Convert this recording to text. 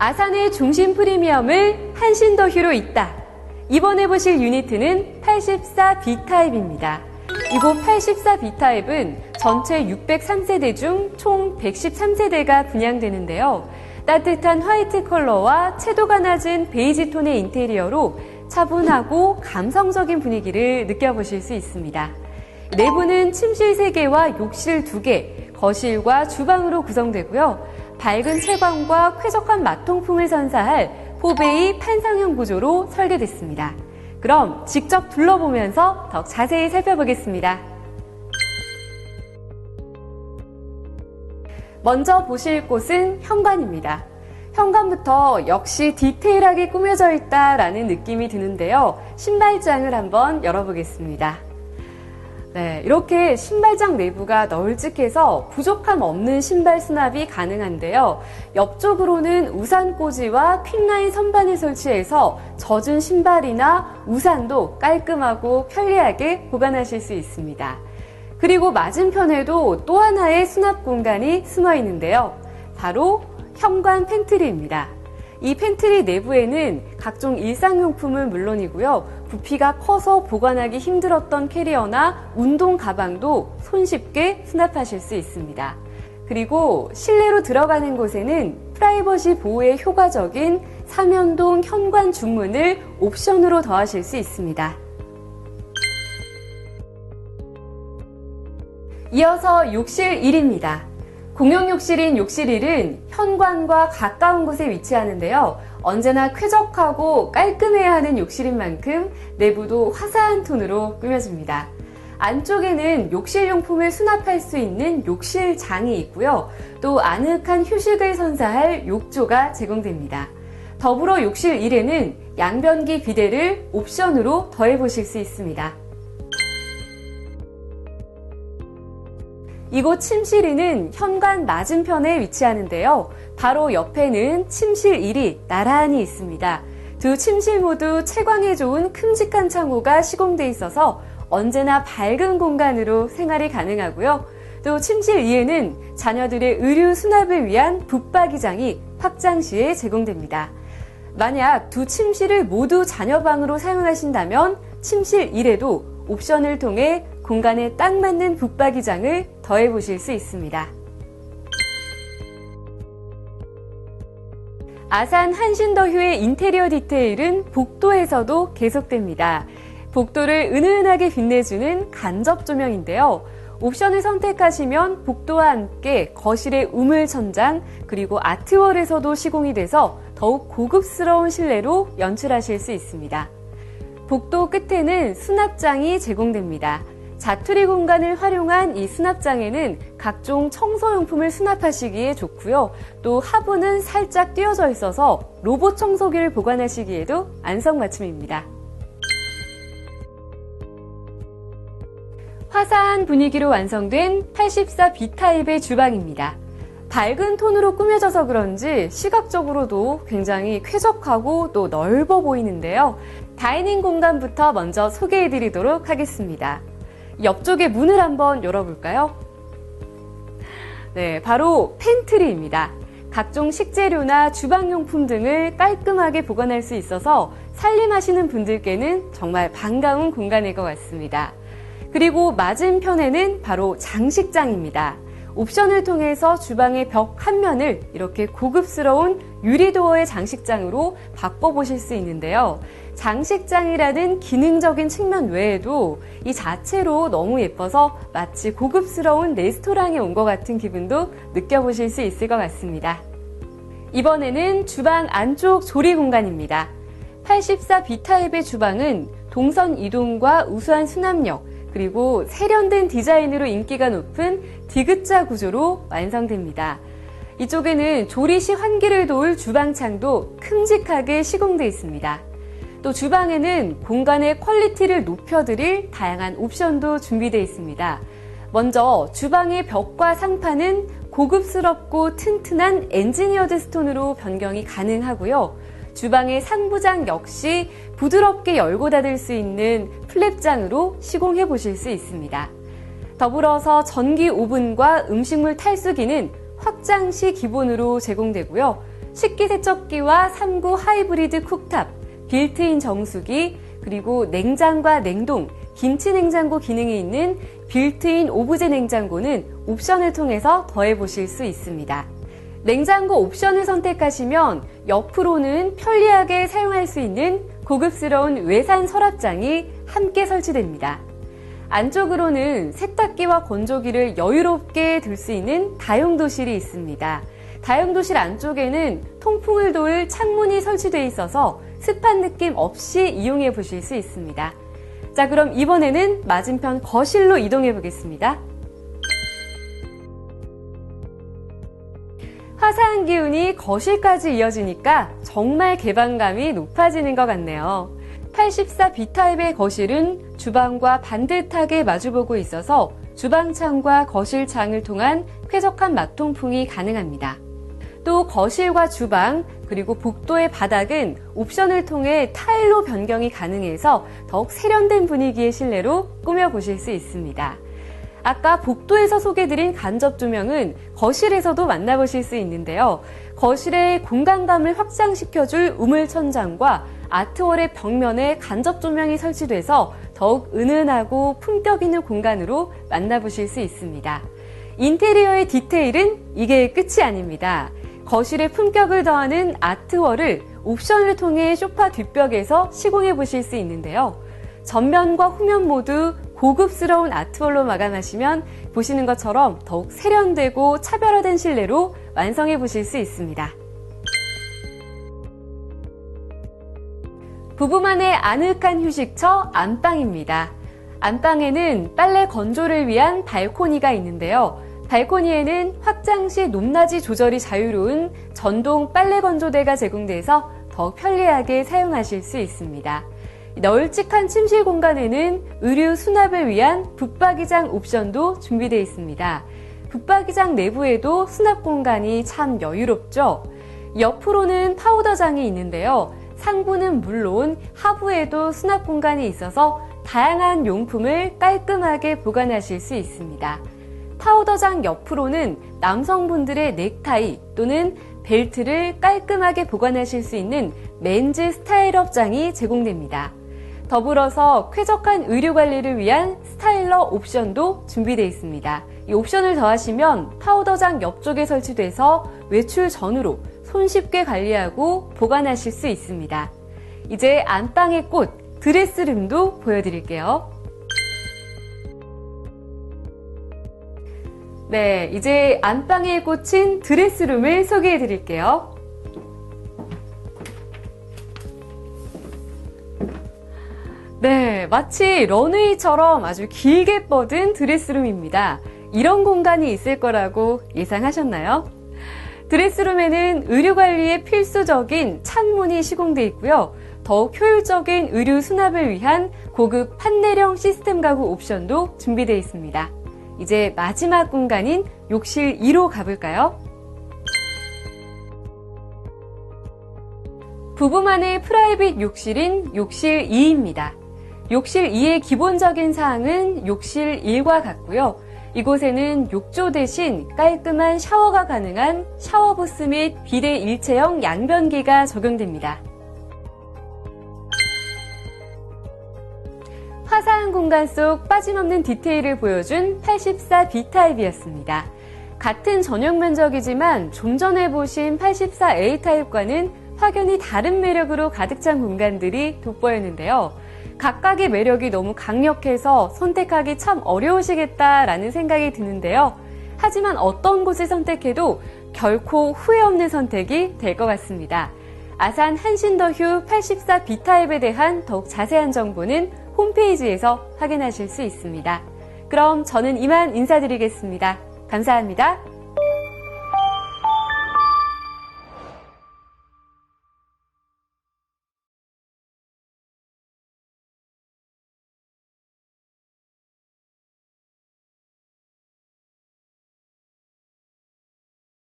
아산의 중심 프리미엄을 한신더 휴로 있다. 이번에 보실 유니트는 84B타입입니다. 이곳 84B타입은 전체 603세대 중 총 113세대가 분양되는데요. 따뜻한 화이트 컬러와 채도가 낮은 베이지 톤의 인테리어로 차분하고 감성적인 분위기를 느껴보실 수 있습니다. 내부는 침실 3개와 욕실 2개, 거실과 주방으로 구성되고요. 밝은 채광과 쾌적한 마통풍을 선사할 포베이 판상형 구조로 설계됐습니다. 그럼 직접 둘러보면서 더 자세히 살펴보겠습니다. 먼저 보실 곳은 현관입니다. 현관부터 역시 디테일하게 꾸며져 있다라는 느낌이 드는데요. 신발장을 한번 열어보겠습니다. 네, 이렇게 신발장 내부가 널찍해서 부족함 없는 신발 수납이 가능한데요. 옆쪽으로는 우산 꽂이와 핀라인 선반을 설치해서 젖은 신발이나 우산도 깔끔하고 편리하게 보관하실 수 있습니다. 그리고 맞은편에도 또 하나의 수납 공간이 숨어 있는데요. 바로 현관 팬트리입니다. 이 팬트리 내부에는 각종 일상용품은 물론이고요. 부피가 커서 보관하기 힘들었던 캐리어나 운동 가방도 손쉽게 수납하실 수 있습니다. 그리고 실내로 들어가는 곳에는 프라이버시 보호에 효과적인 삼연동 현관 중문을 옵션으로 더하실 수 있습니다. 이어서 욕실 1입니다. 공용 욕실인 욕실 1은 현관과 가까운 곳에 위치하는데요. 언제나 쾌적하고 깔끔해야 하는 욕실인 만큼 내부도 화사한 톤으로 꾸며집니다. 안쪽에는 욕실 용품을 수납할 수 있는 욕실장이 있고요. 또 아늑한 휴식을 선사할 욕조가 제공됩니다. 더불어 욕실 1에는 양변기 비데를 옵션으로 더해 보실 수 있습니다. 이곳 침실이는 현관 맞은편에 위치하는데요. 바로 옆에는 침실 1이 나란히 있습니다. 두 침실 모두 채광에 좋은 큼직한 창호가 시공돼 있어서 언제나 밝은 공간으로 생활이 가능하고요. 또 침실 2에는 자녀들의 의류 수납을 위한 붙박이장이 확장 시에 제공됩니다. 만약 두 침실을 모두 자녀방으로 사용하신다면 침실 1에도 옵션을 통해 공간에 딱 맞는 붙박이장을 더해 보실 수 있습니다. 아산 한신더휴의 인테리어 디테일은 복도에서도 계속됩니다. 복도를 은은하게 빛내주는 간접 조명인데요. 옵션을 선택하시면 복도와 함께 거실의 우물 천장 그리고 아트월에서도 시공이 돼서 더욱 고급스러운 실내로 연출하실 수 있습니다. 복도 끝에는 수납장이 제공됩니다. 자투리 공간을 활용한 이 수납장에는 각종 청소용품을 수납하시기에 좋고요. 또 하부는 살짝 띄어져 있어서 로봇 청소기를 보관하시기에도 안성맞춤입니다. 화사한 분위기로 완성된 84B타입의 주방입니다. 밝은 톤으로 꾸며져서 그런지 시각적으로도 굉장히 쾌적하고 또 넓어 보이는데요. 다이닝 공간부터 먼저 소개해 드리도록 하겠습니다. 옆쪽에 문을 한번 열어볼까요? 네, 바로 팬트리입니다. 각종 식재료나 주방용품 등을 깔끔하게 보관할 수 있어서 살림하시는 분들께는 정말 반가운 공간일 것 같습니다. 그리고 맞은편에는 바로 장식장입니다. 옵션을 통해서 주방의 벽 한 면을 이렇게 고급스러운 유리도어의 장식장으로 바꿔보실 수 있는데요. 장식장이라는 기능적인 측면 외에도 이 자체로 너무 예뻐서 마치 고급스러운 레스토랑에 온 것 같은 기분도 느껴보실 수 있을 것 같습니다. 이번에는 주방 안쪽 조리 공간입니다. 84B타입의 주방은 동선 이동과 우수한 수납력, 그리고 세련된 디자인으로 인기가 높은 디귿자 구조로 완성됩니다. 이쪽에는 조리 시 환기를 도울 주방창도 큼직하게 시공되어 있습니다. 또 주방에는 공간의 퀄리티를 높여드릴 다양한 옵션도 준비되어 있습니다. 먼저 주방의 벽과 상판은 고급스럽고 튼튼한 엔지니어드 스톤으로 변경이 가능하고요. 주방의 상부장 역시 부드럽게 열고 닫을 수 있는 플랩장으로 시공해 보실 수 있습니다. 더불어서 전기 오븐과 음식물 탈수기는 확장 시 기본으로 제공되고요. 식기세척기와 3구 하이브리드 쿡탑, 빌트인 정수기, 그리고 냉장과 냉동, 김치 냉장고 기능이 있는 빌트인 오브제 냉장고는 옵션을 통해서 더해보실 수 있습니다. 냉장고 옵션을 선택하시면 옆으로는 편리하게 사용할 수 있는 고급스러운 외산 서랍장이 함께 설치됩니다. 안쪽으로는 세탁기와 건조기를 여유롭게 둘수 있는 다용도실이 있습니다. 다용도실 안쪽에는 통풍을 도울 창문이 설치되어 있어서 습한 느낌 없이 이용해 보실 수 있습니다. 자, 그럼 이번에는 맞은편 거실로 이동해 보겠습니다. 화사한 기운이 거실까지 이어지니까 정말 개방감이 높아지는 것 같네요. 84 B타입의 거실은 주방과 반듯하게 마주보고 있어서 주방창과 거실창을 통한 쾌적한 맞통풍이 가능합니다. 또 거실과 주방, 그리고 복도의 바닥은 옵션을 통해 타일로 변경이 가능해서 더욱 세련된 분위기의 실내로 꾸며보실 수 있습니다. 아까 복도에서 소개드린 간접 조명은 거실에서도 만나보실 수 있는데요. 거실의 공간감을 확장시켜줄 우물 천장과 아트월의 벽면에 간접 조명이 설치돼서 더욱 은은하고 품격 있는 공간으로 만나보실 수 있습니다. 인테리어의 디테일은 이게 끝이 아닙니다. 거실의 품격을 더하는 아트월을 옵션을 통해 소파 뒷벽에서 시공해 보실 수 있는데요. 전면과 후면 모두 고급스러운 아트월로 마감하시면 보시는 것처럼 더욱 세련되고 차별화된 실내로 완성해 보실 수 있습니다. 부부만의 아늑한 휴식처 안방입니다. 안방에는 빨래 건조를 위한 발코니가 있는데요. 발코니에는 확장 시 높낮이 조절이 자유로운 전동 빨래 건조대가 제공돼서 더 편리하게 사용하실 수 있습니다. 널찍한 침실 공간에는 의류 수납을 위한 붙박이장 옵션도 준비되어 있습니다. 붙박이장 내부에도 수납 공간이 참 여유롭죠? 옆으로는 파우더장이 있는데요. 상부는 물론 하부에도 수납 공간이 있어서 다양한 용품을 깔끔하게 보관하실 수 있습니다. 파우더장 옆으로는 남성분들의 넥타이 또는 벨트를 깔끔하게 보관하실 수 있는 맨즈 스타일업장이 제공됩니다. 더불어서 쾌적한 의료 관리를 위한 스타일러 옵션도 준비되어 있습니다. 이 옵션을 더하시면 파우더장 옆쪽에 설치돼서 외출 전후로 손쉽게 관리하고 보관하실 수 있습니다. 이제 안방의 꽃 드레스룸도 보여드릴게요. 네, 이제 안방에 꽂힌 드레스룸을 소개해 드릴게요. 네, 마치 런웨이처럼 아주 길게 뻗은 드레스룸입니다. 이런 공간이 있을 거라고 예상하셨나요? 드레스룸에는 의류 관리에 필수적인 창문이 시공되어 있고요. 더욱 효율적인 의류 수납을 위한 고급 판넬형 시스템 가구 옵션도 준비되어 있습니다. 이제 마지막 공간인 욕실 2로 가볼까요? 부부만의 프라이빗 욕실인 욕실 2입니다. 욕실 2의 기본적인 사항은 욕실 1과 같고요. 이곳에는 욕조 대신 깔끔한 샤워가 가능한 샤워부스 및 비대 일체형 양변기가 적용됩니다. 화사한 공간 속 빠짐없는 디테일을 보여준 84 B타입이었습니다. 같은 전용 면적이지만 좀 전에 보신 84 A타입과는 확연히 다른 매력으로 가득 찬 공간들이 돋보였는데요. 각각의 매력이 너무 강력해서 선택하기 참 어려우시겠다라는 생각이 드는데요. 하지만 어떤 곳을 선택해도 결코 후회 없는 선택이 될 것 같습니다. 아산 한신더휴 84 B타입에 대한 더욱 자세한 정보는 홈페이지에서 확인하실 수 있습니다. 그럼 저는 이만 인사드리겠습니다. 감사합니다.